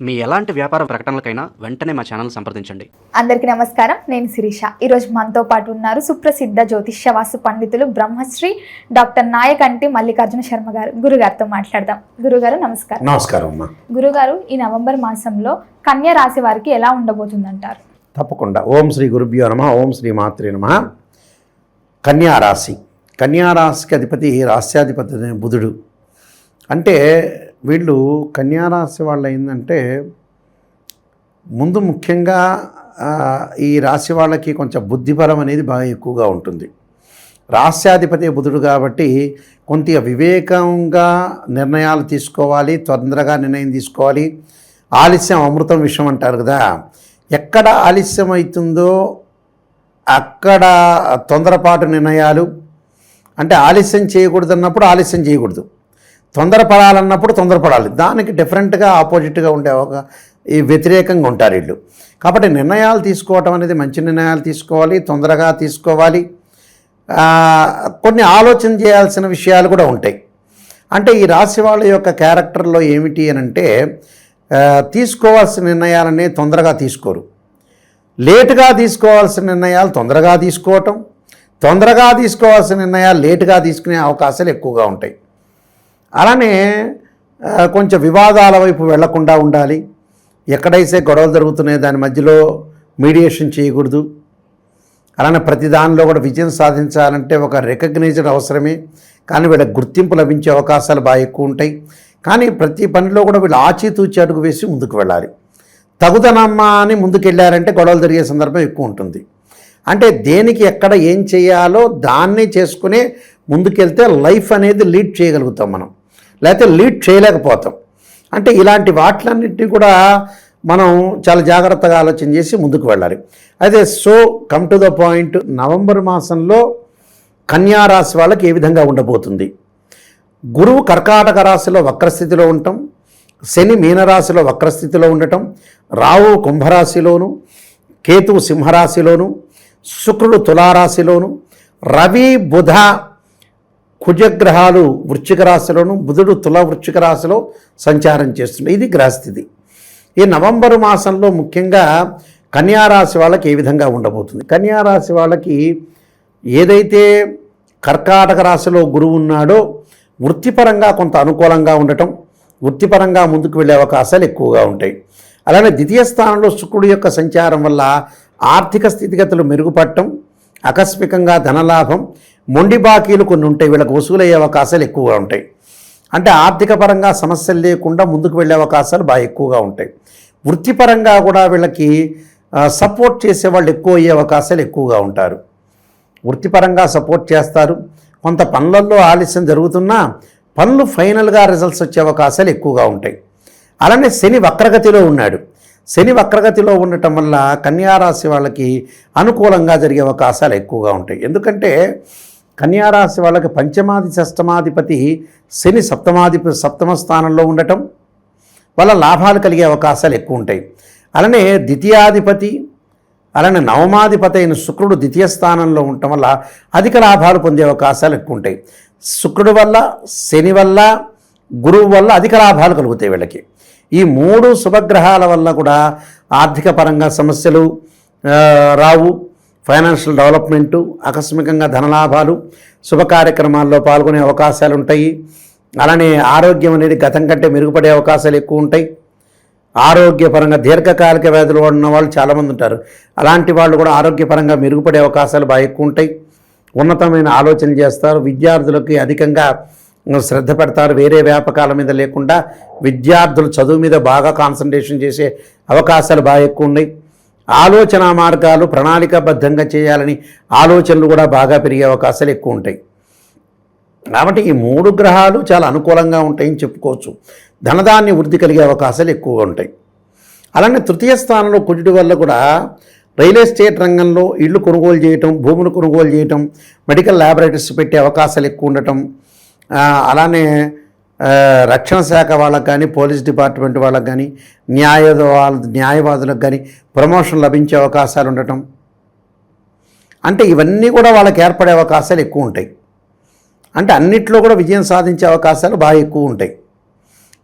మీ ఎలాంటి వ్యాపార ప్రకటనలకైనా వెంటనే మా ఛానల్ సంప్రదించండి. అందరికీ నమస్కారం. నేను శిరీష. ఈరోజు మనతో పాటు ఉన్నారు సుప్రసిద్ధ జ్యోతిష్య వాస్తు పండితులు బ్రహ్మశ్రీ డాక్టర్ నాయకంటి మల్లికార్జున శర్మ గారు. గురుగారితో మాట్లాడదాం. గురుగారు నమస్కారం. నమస్కారం అమ్మా. గురుగారు ఈ నవంబర్ మాసంలో కన్యా రాశి వారికి ఎలా ఉండబోతుందంటారు? తప్పకుండా. ఓం శ్రీ గురుభ్యో నమ ఓం శ్రీ మాత్రే నమ. కన్యారాశి కన్యారాశికి అధిపతి రాస్యాధిపతి అయిన బుధుడు. అంటే వీళ్ళు కన్యారాశి వాళ్ళు ఏంటంటే ముందు ముఖ్యంగా ఈ రాశి వాళ్ళకి కొంచెం బుద్ధిబలం అనేది బాగా ఎక్కువగా ఉంటుంది. రాస్యాధిపతి బుధుడు కాబట్టి కొంత వివేకంగా నిర్ణయాలు తీసుకోవాలి తొందరగా నిర్ణయం తీసుకోవాలి. ఆలస్యం అమృతం విషయం అంటారు కదా. ఎక్కడ ఆలస్యం అవుతుందో అక్కడ తొందరపాటు నిర్ణయాలు. అంటే ఆలస్యం చేయకూడదు అన్నప్పుడు ఆలస్యం చేయకూడదు. తొందరపడాలన్నప్పుడు తొందరపడాలి. దానికి డిఫరెంట్గా ఆపోజిట్గా ఉండే ఒక ఈ వ్యతిరేకంగా ఉంటారు వీళ్ళు. కాబట్టి నిర్ణయాలు తీసుకోవటం అనేది మంచి నిర్ణయాలు తీసుకోవాలి తొందరగా తీసుకోవాలి. కొన్ని ఆలోచన చేయాల్సిన విషయాలు కూడా ఉంటాయి. అంటే ఈ రాశి వాళ్ళ యొక్క క్యారెక్టర్లో ఏమిటి అని అంటే తీసుకోవాల్సిన నిర్ణయాలనే తొందరగా తీసుకోరు. లేటుగా తీసుకోవాల్సిన నిర్ణయాలు తొందరగా తీసుకోవటం తొందరగా తీసుకోవాల్సిన నిర్ణయాలు లేటుగా తీసుకునే అవకాశాలు ఎక్కువగా ఉంటాయి. అలానే కొంచెం వివాదాల వైపు వెళ్ళకుండా ఉండాలి. ఎక్కడైతే గొడవలు జరుగుతున్నాయో దాని మధ్యలో మీడియేషన్ చేయకూడదు. అలానే ప్రతి దానిలో కూడా విజయం సాధించాలంటే ఒక రికగ్నైజ్డ్ అవసరమే. కానీ వీళ్ళకి గుర్తింపు లభించే అవకాశాలు బాగా ఎక్కువ ఉంటాయి. కానీ ప్రతి పనిలో కూడా వీళ్ళు ఆచితూచి అడుగు వేసి ముందుకు వెళ్ళాలి. తగుదనమ్మా అని ముందుకెళ్ళారంటే గొడవలు జరిగే సందర్భం ఎక్కువ ఉంటుంది. అంటే దేనికి ఎక్కడ ఏం చేయాలో దాన్ని చేసుకునే ముందుకెళ్తే లైఫ్ అనేది లీడ్ చేయగలుగుతాం మనం. లేకపోతే లీడ్ చేయలేకపోతాం. అంటే ఇలాంటి వాటిలన్నింటినీ కూడా మనం చాలా జాగ్రత్తగా ఆలోచన చేసి ముందుకు వెళ్ళాలి. అయితే so come to the point November మాసంలో కన్యా రాశి వాళ్ళకి ఏ విధంగా ఉండబోతుంది? గురువు కర్కాటక రాశిలో వక్రస్థితిలో ఉండటం శని మీనరాశిలో వక్రస్థితిలో ఉండటం రావు కుంభరాశిలోను కేతువు సింహరాశిలోను శుక్రుడు తులారాశిలోను రవి బుధ కుజగ్రహాలు వృశ్చిక రాశిలోను బుధుడు తుల వృశ్చిక రాశిలో సంచారం చేస్తుంది ఇది గ్రహస్థితి. ఈ నవంబర్ మాసంలో ముఖ్యంగా కన్యారాశి వాళ్ళకి ఏ విధంగా ఉండబోతుంది? కన్యారాశి వాళ్ళకి ఏదైతే కర్కాటక రాశిలో గురువు ఉన్నాడో వృత్తిపరంగా కొంత అనుకూలంగా ఉండటం వృత్తిపరంగా ముందుకు వెళ్ళే అవకాశాలు ఎక్కువగా ఉంటాయి. అలానే ద్వితీయ స్థానంలో శుక్రుడి యొక్క సంచారం వల్ల ఆర్థిక స్థితిగతులు మెరుగుపడటం ఆకస్మికంగా ధనలాభం మొండి బాకీలు కొన్ని ఉంటాయి వీళ్ళకి వసూలయ్యే అవకాశాలు ఎక్కువగా ఉంటాయి. అంటే ఆర్థిక పరంగా సమస్యలు లేకుండా ముందుకు వెళ్ళే అవకాశాలు బాగా ఎక్కువగా ఉంటాయి. వృత్తిపరంగా కూడా వీళ్ళకి సపోర్ట్ చేసే వాళ్ళు ఎక్కువ అయ్యే అవకాశాలు ఎక్కువగా ఉంటారు. వృత్తిపరంగా సపోర్ట్ చేస్తారు. కొంత పనులలో ఆలస్యం జరుగుతున్నా పనులు ఫైనల్గా రిజల్ట్స్ వచ్చే అవకాశాలు ఎక్కువగా ఉంటాయి. అలానే శని వక్రగతిలో ఉన్నాడు. శని వక్రగతిలో ఉండటం వల్ల కన్యారాశి వాళ్ళకి అనుకూలంగా జరిగే అవకాశాలు ఎక్కువగా ఉంటాయి. ఎందుకంటే కన్యారాశి వాళ్ళకి పంచమాది షష్టమాధిపతి శని సప్తమాధిపతి సప్తమ స్థానంలో ఉండటం వల్ల లాభాలు కలిగే అవకాశాలు ఎక్కువ ఉంటాయి. అలానే ద్వితీయాధిపతి అలానే నవమాధిపతి అయిన శుక్రుడు ద్వితీయ స్థానంలో ఉండటం వల్ల అధిక లాభాలు పొందే అవకాశాలు ఎక్కువ ఉంటాయి. శుక్రుడు వల్ల శని వల్ల గురువు వల్ల అధిక లాభాలు కలుగుతాయి వీళ్ళకి. ఈ మూడు శుభగ్రహాల వల్ల కూడా ఆర్థిక పరంగా సమస్యలు రావు ఫైనాన్షియల్ డెవలప్మెంటు ఆకస్మికంగా ధనలాభాలు శుభ కార్యక్రమాల్లో పాల్గొనే అవకాశాలు ఉంటాయి అలానే ఆరోగ్యం అనేది గతం కంటే మెరుగుపడే అవకాశాలు ఎక్కువ ఉంటాయి ఆరోగ్యపరంగా దీర్ఘకాలిక వ్యాధులు ఉన్న వాళ్ళు చాలామంది ఉంటారు అలాంటి వాళ్ళు కూడా ఆరోగ్యపరంగా మెరుగుపడే అవకాశాలు బాగా ఎక్కువ ఉంటాయి ఉన్నతమైన ఆలోచన చేస్తారు. విద్యార్థులకి అధికంగా శ్రద్ధ పెడతారు. వేరే వ్యాపకాల మీద లేకుండా విద్యార్థులు చదువు మీద బాగా కాన్సన్ట్రేషన్ చేసే అవకాశాలు బాగా ఎక్కువ ఉన్నాయి ఆలోచన మార్గాలు ప్రణాళికాబద్ధంగా చేయాలని ఆలోచనలు కూడా బాగా పెరిగే అవకాశాలు ఎక్కువ ఉంటాయి. కాబట్టి ఈ మూడు గ్రహాలు చాలా అనుకూలంగా ఉంటాయని చెప్పుకోవచ్చు. ధనదాన్ని వృద్ధి కలిగే అవకాశాలు ఎక్కువగా ఉంటాయి. అలానే తృతీయ స్థానంలో కుజుడి వల్ల కూడా రియల్ ఎస్టేట్ రంగంలో ఇళ్ళు కొనుగోలు చేయటం భూములు కొనుగోలు చేయటం మెడికల్ ల్యాబొరేటరీస్ పెట్టే అవకాశాలు ఎక్కువ ఉండటం అలానే రక్షణ శాఖ వాళ్ళకు కానీ పోలీస్ డిపార్ట్మెంట్ వాళ్ళకు కానీ న్యాయ న్యాయవాదులకు కానీ ప్రమోషన్ లభించే అవకాశాలు ఉండటం. అంటే ఇవన్నీ కూడా వాళ్ళకి ఏర్పడే అవకాశాలు ఎక్కువ ఉంటాయి. అంటే అన్నిట్లో కూడా విజయం సాధించే అవకాశాలు బాగా ఎక్కువ ఉంటాయి.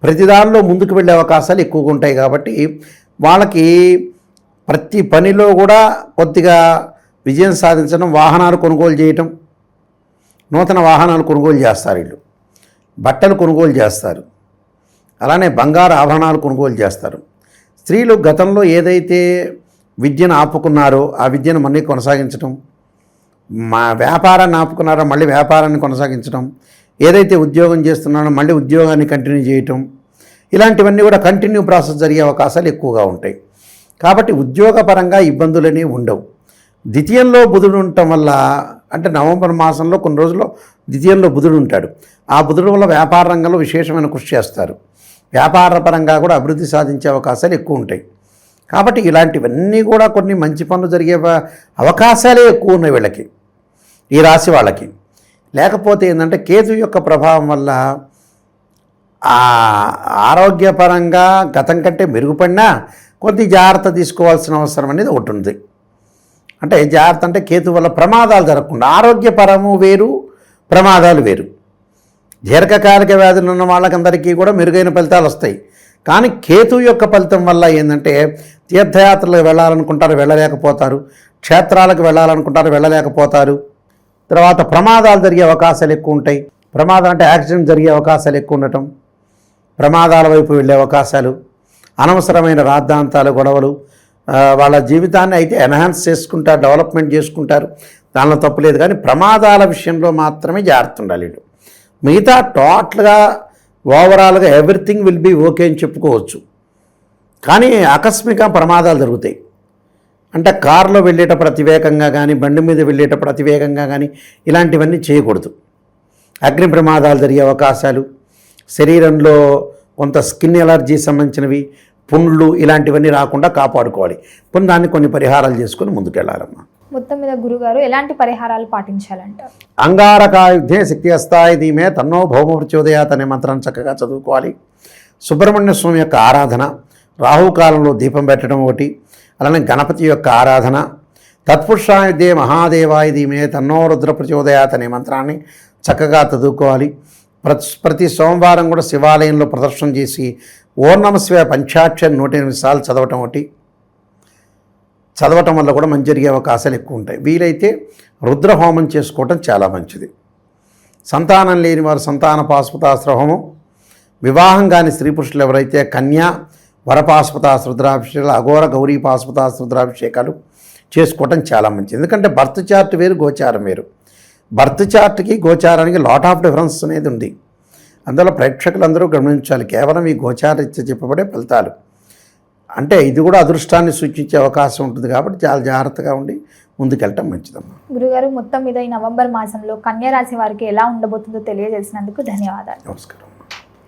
ప్రతి దానిలో ముందుకు వెళ్ళే అవకాశాలు ఎక్కువగా ఉంటాయి కాబట్టి వాళ్ళకి ప్రతి పనిలో కూడా కొద్దిగా విజయం సాధించడం వాహనాలు కొనుగోలు చేయటం నూతన వాహనాలు కొనుగోలు చేస్తారు వీళ్ళు. బట్టలు కొనుగోలు చేస్తారు. అలానే బంగారు ఆభరణాలు కొనుగోలు చేస్తారు. స్త్రీలు గతంలో ఏదైతే విద్యను ఆపుకున్నారో ఆ విద్యను మళ్ళీ కొనసాగించడం మా వ్యాపారాన్ని ఆపుకున్నారో మళ్ళీ వ్యాపారాన్ని కొనసాగించడం ఏదైతే ఉద్యోగం చేస్తున్నారో మళ్ళీ ఉద్యోగాన్ని కంటిన్యూ చేయటం ఇలాంటివన్నీ కూడా కంటిన్యూ ప్రాసెస్ జరిగే అవకాశాలు ఎక్కువగా ఉంటాయి. కాబట్టి ఉద్యోగపరంగా ఇబ్బందులనే ఉండవు. ద్వితీయంలో బుధుడు ఉండటం వల్ల అంటే నవంబర్ మాసంలో కొన్ని రోజుల్లో ద్వితీయంలో బుధుడు ఉంటాడు. ఆ బుధుడు వల్ల వ్యాపార రంగంలో విశేషమైన కృషి చేస్తారు. వ్యాపార పరంగా కూడా అభివృద్ధి సాధించే అవకాశాలు ఎక్కువ ఉంటాయి. కాబట్టి ఇలాంటివన్నీ కూడా కొన్ని మంచి పనులు జరిగే అవకాశాలే ఎక్కువ ఉన్నాయి వీళ్ళకి ఈ రాశి వాళ్ళకి. లేకపోతే ఏంటంటే కేతు యొక్క ప్రభావం వల్ల ఆరోగ్యపరంగా గతం కంటే మెరుగుపడినా కొద్ది జాగ్రత్త తీసుకోవాల్సిన అవసరం అనేది ఒకటి ఉంది. అంటే జాగ్రత్త అంటే కేతు వల్ల ప్రమాదాలు జరగకుండా ఆరోగ్యపరము వేరు ప్రమాదాలు వేరు. దీర్ఘకాలిక వ్యాధులు ఉన్న వాళ్ళకందరికీ కూడా మెరుగైన ఫలితాలు వస్తాయి. కానీ కేతు యొక్క ఫలితం వల్ల ఏంటంటే తీర్థయాత్రలకు వెళ్ళాలనుకుంటారు వెళ్ళలేకపోతారు. క్షేత్రాలకు వెళ్ళాలనుకుంటారు వెళ్ళలేకపోతారు. తర్వాత ప్రమాదాలు జరిగే అవకాశాలు ఎక్కువ ఉంటాయి. ప్రమాదం అంటే యాక్సిడెంట్ జరిగే అవకాశాలు ఎక్కువ ఉండటం. ప్రమాదాల వైపు వెళ్ళే అవకాశాలు. అనవసరమైన రాద్ధాంతాలు గొడవలు. వాళ్ళ జీవితాన్ని అయితే ఎన్హాన్స్ చేసుకుంటారు డెవలప్మెంట్ చేసుకుంటారు. దానిలో తప్పులేదు కానీ ప్రమాదాల విషయంలో మాత్రమే జాగ్రత్త ఉండాలి మిగతా టోటల్గా ఓవరాల్గా ఎవ్రీథింగ్ విల్ బీ ఓకే అని చెప్పుకోవచ్చు. కానీ ఆకస్మిక ప్రమాదాలు జరుగుతాయి. అంటే కారులో వెళ్ళేటప్పుడు అతివేగంగా కానీ బండి మీద వెళ్ళేటప్పుడు అతివేగంగా కానీ ఇలాంటివన్నీ చేయకూడదు. అగ్ని ప్రమాదాలు జరిగే అవకాశాలు శరీరంలో కొంత స్కిన్ ఎలర్జీ సంబంధించినవి పుండ్లు ఇలాంటివన్నీ రాకుండా కాపాడుకోవాలి. పుణ్ దాన్ని కొన్ని పరిహారాలు చేసుకొని ముందుకెళ్ళాలమ్మా. మొత్తం మీద గురుగారు ఎలాంటి పరిహారాలు పాటించాలంటారు అంగారకాయుధే శక్తి అస్తాయి ధీమే తన్నో భౌమ ప్రచోదయాత్ అనే మంత్రాన్ని చక్కగా చదువుకోవాలి. సుబ్రహ్మణ్య స్వామి యొక్క ఆరాధన రాహుకాలంలో దీపం పెట్టడం ఒకటి అలానే గణపతి యొక్క ఆరాధన తత్పురుషాయుధే మహాదేవాయ ధీమే తన్నో రుద్ర ప్రచోదయాత్ అనే మంత్రాన్ని చక్కగా చదువుకోవాలి. ప్రతి సోమవారం కూడా శివాలయంలో ప్రదర్శన చేసి ఓర్ణమశివ పంచాక్షరి నూట ఎనిమిది సార్లు చదవటం ఒకటి. చదవటం వల్ల కూడా మంచి జరిగే అవకాశాలు ఎక్కువ ఉంటాయి. వీలైతే రుద్రహోమం చేసుకోవటం చాలా మంచిది. సంతానం లేని వారు సంతాన పాశుపతాస్త్ర హోమం వివాహం కాని స్త్రీ పురుషులు ఎవరైతే కన్యా వరపాశుపతాస్త్ర రుద్రాభిషేకాలు అఘోర గౌరీ పాశుపతాస్త్ర రుద్రాభిషేకాలు చేసుకోవటం చాలా మంచిది. ఎందుకంటే బర్త్ చార్ట్ వేరు గోచారం వేరు. బర్త్ చార్ట్కి గోచారానికి లాట్ ఆఫ్ డిఫరెన్స్ అనేది ఉంది. అందులో ప్రేక్షకులందరూ గమనించాలి. కేవలం ఈ గోచారీత్య చెప్పబడే ఫలితాలు. అంటే ఇది కూడా అదృష్టాన్ని సూచించే అవకాశం ఉంటుంది కాబట్టి చాలా జాగ్రత్తగా ఉండి ముందుకెళ్ళటం మంచిదమ్మా. గురుగారు మొత్తం మీద ఈ నవంబర్ మాసంలో కన్యా రాశి వారికి ఎలా ఉండబోతుందో తెలియజేసినందుకు ధన్యవాదాలు. నమస్కారం.